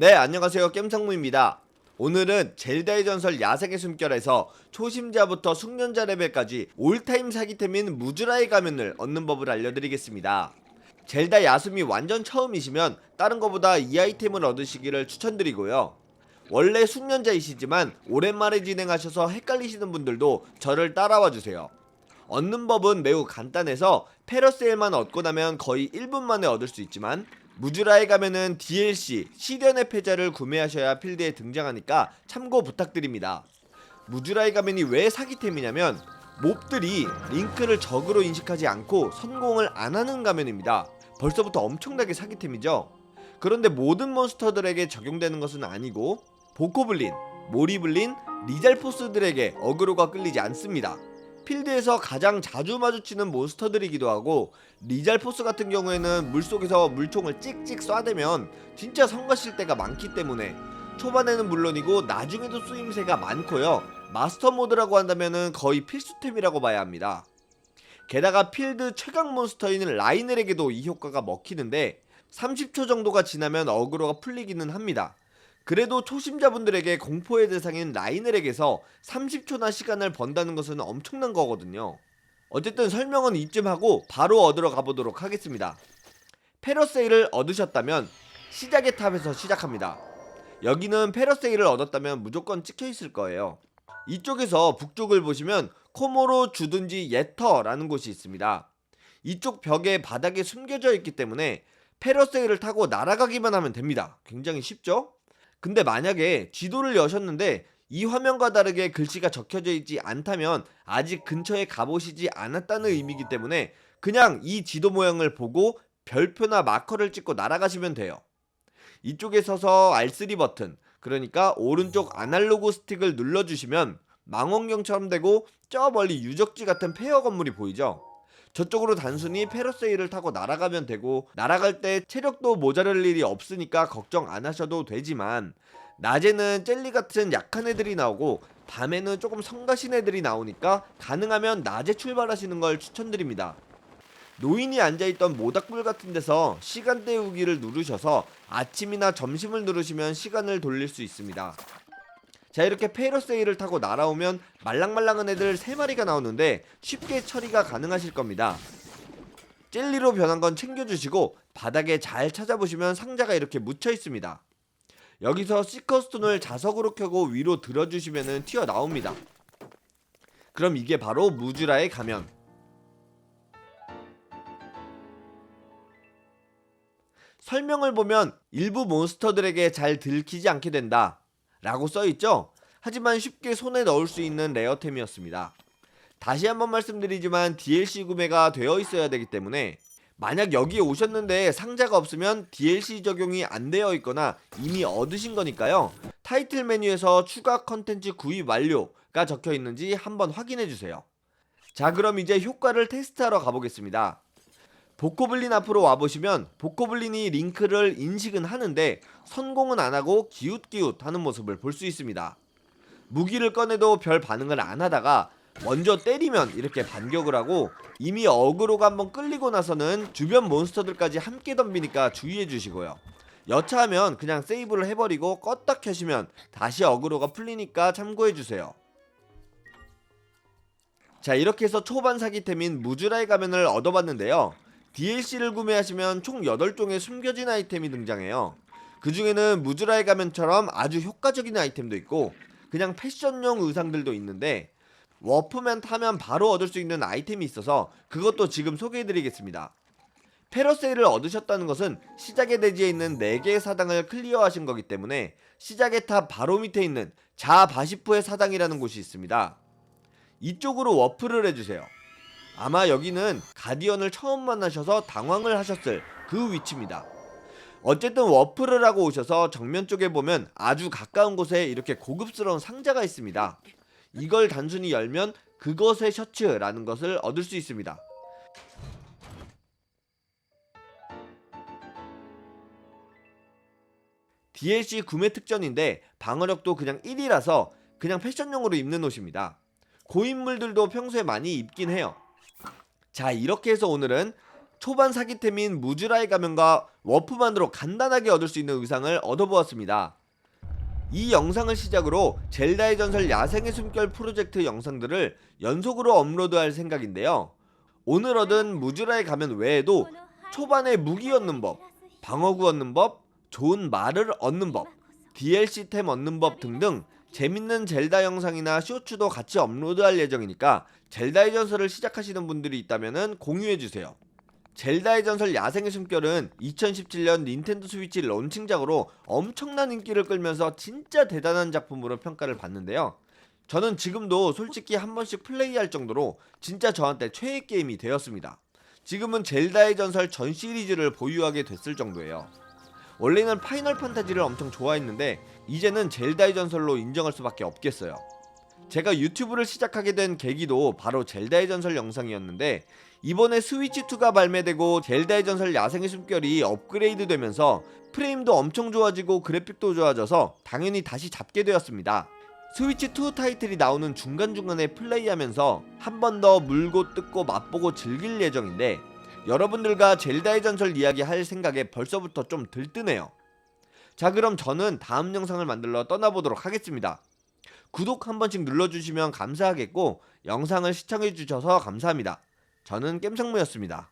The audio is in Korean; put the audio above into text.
네, 안녕하세요. 겜성무입니다. 오늘은 젤다의 전설 야생의 숨결에서 초심자부터 숙련자 레벨까지 올타임 사기템인 무즈라의 가면을 얻는 법을 알려드리겠습니다. 젤다 야숨이 완전 처음이시면 다른 것보다 이 아이템을 얻으시기를 추천드리고요. 원래 숙련자이시지만 오랜만에 진행하셔서 헷갈리시는 분들도 저를 따라와 주세요. 얻는 법은 매우 간단해서 페러세일만 얻고 나면 거의 1분 만에 얻을 수 있지만 무주라에 가면은 DLC 시련의 패자를 구매하셔야 필드에 등장하니까 참고 부탁드립니다. 무주라에 가면이 왜 사기템이냐면 몹들이 링크를 적으로 인식하지 않고 성공을 안 하는 가면입니다. 벌써부터 엄청나게 사기템이죠. 그런데 모든 몬스터들에게 적용되는 것은 아니고 보코블린, 모리블린, 리잘포스들에게 어그로가 끌리지 않습니다. 필드에서 가장 자주 마주치는 몬스터들이기도 하고 리잘포스 같은 경우에는 물속에서 물총을 찍찍 쏴대면 진짜 성가실 때가 많기 때문에 초반에는 물론이고 나중에도 쓰임새가 많고요. 마스터 모드라고 한다면은 거의 필수템이라고 봐야 합니다. 게다가 필드 최강 몬스터인 라이넬에게도 이 효과가 먹히는데 30초 정도가 지나면 어그로가 풀리기는 합니다 그래도 초심자분들에게 공포의 대상인 라이넬에게서 30초나 시간을 번다는 것은 엄청난 거거든요. 어쨌든 설명은 이쯤 하고 바로 얻으러 가보도록 하겠습니다. 페러세일을 얻으셨다면 시작의 탑에서 시작합니다. 여기는 페러세일을 얻었다면 무조건 찍혀 있을 거예요. 이쪽에서 북쪽을 보시면 코모로 주둔지 예터라는 곳이 있습니다. 이쪽 벽에 바닥에 숨겨져 있기 때문에 페러세일을 타고 날아가기만 하면 됩니다. 굉장히 쉽죠? 근데 만약에 지도를 여셨는데 이 화면과 다르게 글씨가 적혀져 있지 않다면 아직 근처에 가보시지 않았다는 의미이기 때문에 그냥 이 지도 모양을 보고 별표나 마커를 찍고 날아가시면 돼요. 이쪽에 서서 R3 버튼, 그러니까 오른쪽 아날로그 스틱을 눌러주시면 망원경처럼 되고 저 멀리 유적지 같은 폐허 건물이 보이죠? 저쪽으로 단순히 페러세일을 타고 날아가면 되고 날아갈 때 체력도 모자랄 일이 없으니까 걱정 안 하셔도 되지만 낮에는 젤리 같은 약한 애들이 나오고 밤에는 조금 성가신 애들이 나오니까 가능하면 낮에 출발하시는 걸 추천드립니다. 노인이 앉아있던 모닥불 같은 데서 시간 때우기를 누르셔서 아침이나 점심을 누르시면 시간을 돌릴 수 있습니다. 자 이렇게 페이러세일을 타고 날아오면 말랑말랑한 애들 3마리가 나오는데 쉽게 처리가 가능하실 겁니다. 젤리로 변한 건 챙겨주시고 바닥에 잘 찾아보시면 상자가 이렇게 묻혀 있습니다. 여기서 시커스톤을 자석으로 켜고 위로 들어주시면 튀어나옵니다. 그럼 이게 바로 무주라의 가면. 설명을 보면 일부 몬스터들에게 잘 들키지 않게 된다. 라고 써있죠? 하지만 쉽게 손에 넣을 수 있는 레어템이었습니다. 다시 한번 말씀드리지만 DLC 구매가 되어 있어야 되기 때문에 만약 여기에 오셨는데 상자가 없으면 DLC 적용이 안 되어 있거나 이미 얻으신 거니까요. 타이틀 메뉴에서 추가 컨텐츠 구입 완료가 적혀 있는지 한번 확인해 주세요. 자, 그럼 이제 효과를 테스트하러 가보겠습니다. 보코블린 앞으로 와보시면 보코블린이 링크를 인식은 하는데 성공은 안하고 기웃기웃 하는 모습을 볼 수 있습니다. 무기를 꺼내도 별 반응을 안 하다가 먼저 때리면 이렇게 반격을 하고 이미 어그로가 한번 끌리고 나서는 주변 몬스터들까지 함께 덤비니까 주의해 주시고요. 여차하면 그냥 세이브를 해버리고 껐다 켜시면 다시 어그로가 풀리니까 참고해 주세요. 자 이렇게 해서 초반 사기템인 무즈라의 가면을 얻어봤는데요. DLC를 구매하시면 총 8종의 숨겨진 아이템이 등장해요. 그 중에는 무즈라의 가면처럼 아주 효과적인 아이템도 있고 그냥 패션용 의상들도 있는데 워프맨 타면 바로 얻을 수 있는 아이템이 있어서 그것도 지금 소개해드리겠습니다. 페러세일을 얻으셨다는 것은 시작의 대지에 있는 4개의 사당을 클리어하신 거기 때문에 시작의 탑 바로 밑에 있는 자바시프의 사당이라는 곳이 있습니다. 이쪽으로 워프를 해주세요. 아마 여기는 가디언을 처음 만나셔서 당황을 하셨을 그 위치입니다. 어쨌든 워프를 하고 오셔서 정면 쪽에 보면 아주 가까운 곳에 이렇게 고급스러운 상자가 있습니다. 이걸 단순히 열면 그것의 셔츠라는 것을 얻을 수 있습니다. DLC 구매 특전인데 방어력도 그냥 1이라서 그냥 패션용으로 입는 옷입니다. 고인물들도 평소에 많이 입긴 해요. 자 이렇게 해서 오늘은 초반 사기템인 무즈라이 가면과 워프만으로 간단하게 얻을 수 있는 의상을 얻어보았습니다. 이 영상을 시작으로 젤다의 전설 야생의 숨결 프로젝트 영상들을 연속으로 업로드할 생각인데요. 오늘 얻은 무즈라이 가면 외에도 초반에 무기 얻는 법, 방어구 얻는 법, 좋은 말을 얻는 법, DLC템 얻는 법 등등 재밌는 젤다 영상이나 쇼츠도 같이 업로드할 예정이니까 젤다의 전설을 시작하시는 분들이 있다면 공유해주세요. 젤다의 전설 야생의 숨결은 2017년 닌텐도 스위치 런칭작으로 엄청난 인기를 끌면서 진짜 대단한 작품으로 평가를 받는데요. 저는 지금도 솔직히 한 번씩 플레이할 정도로 진짜 저한테 최애 게임이 되었습니다. 지금은 젤다의 전설 전 시리즈를 보유하게 됐을 정도예요. 원래는 파이널 판타지를 엄청 좋아했는데 이제는 젤다의 전설로 인정할 수밖에 없겠어요. 제가 유튜브를 시작하게 된 계기도 바로 젤다의 전설 영상이었는데 이번에 스위치2가 발매되고 젤다의 전설 야생의 숨결이 업그레이드 되면서 프레임도 엄청 좋아지고 그래픽도 좋아져서 당연히 다시 잡게 되었습니다. 스위치2 타이틀이 나오는 중간중간에 플레이하면서 한 번 더 물고 뜯고 맛보고 즐길 예정인데 여러분들과 젤다의 전설 이야기 할 생각에 벌써부터 좀 들뜨네요. 자 그럼 저는 다음 영상을 만들러 떠나보도록 하겠습니다. 구독 한 번씩 눌러주시면 감사하겠고 영상을 시청해주셔서 감사합니다. 저는 겜성무였습니다.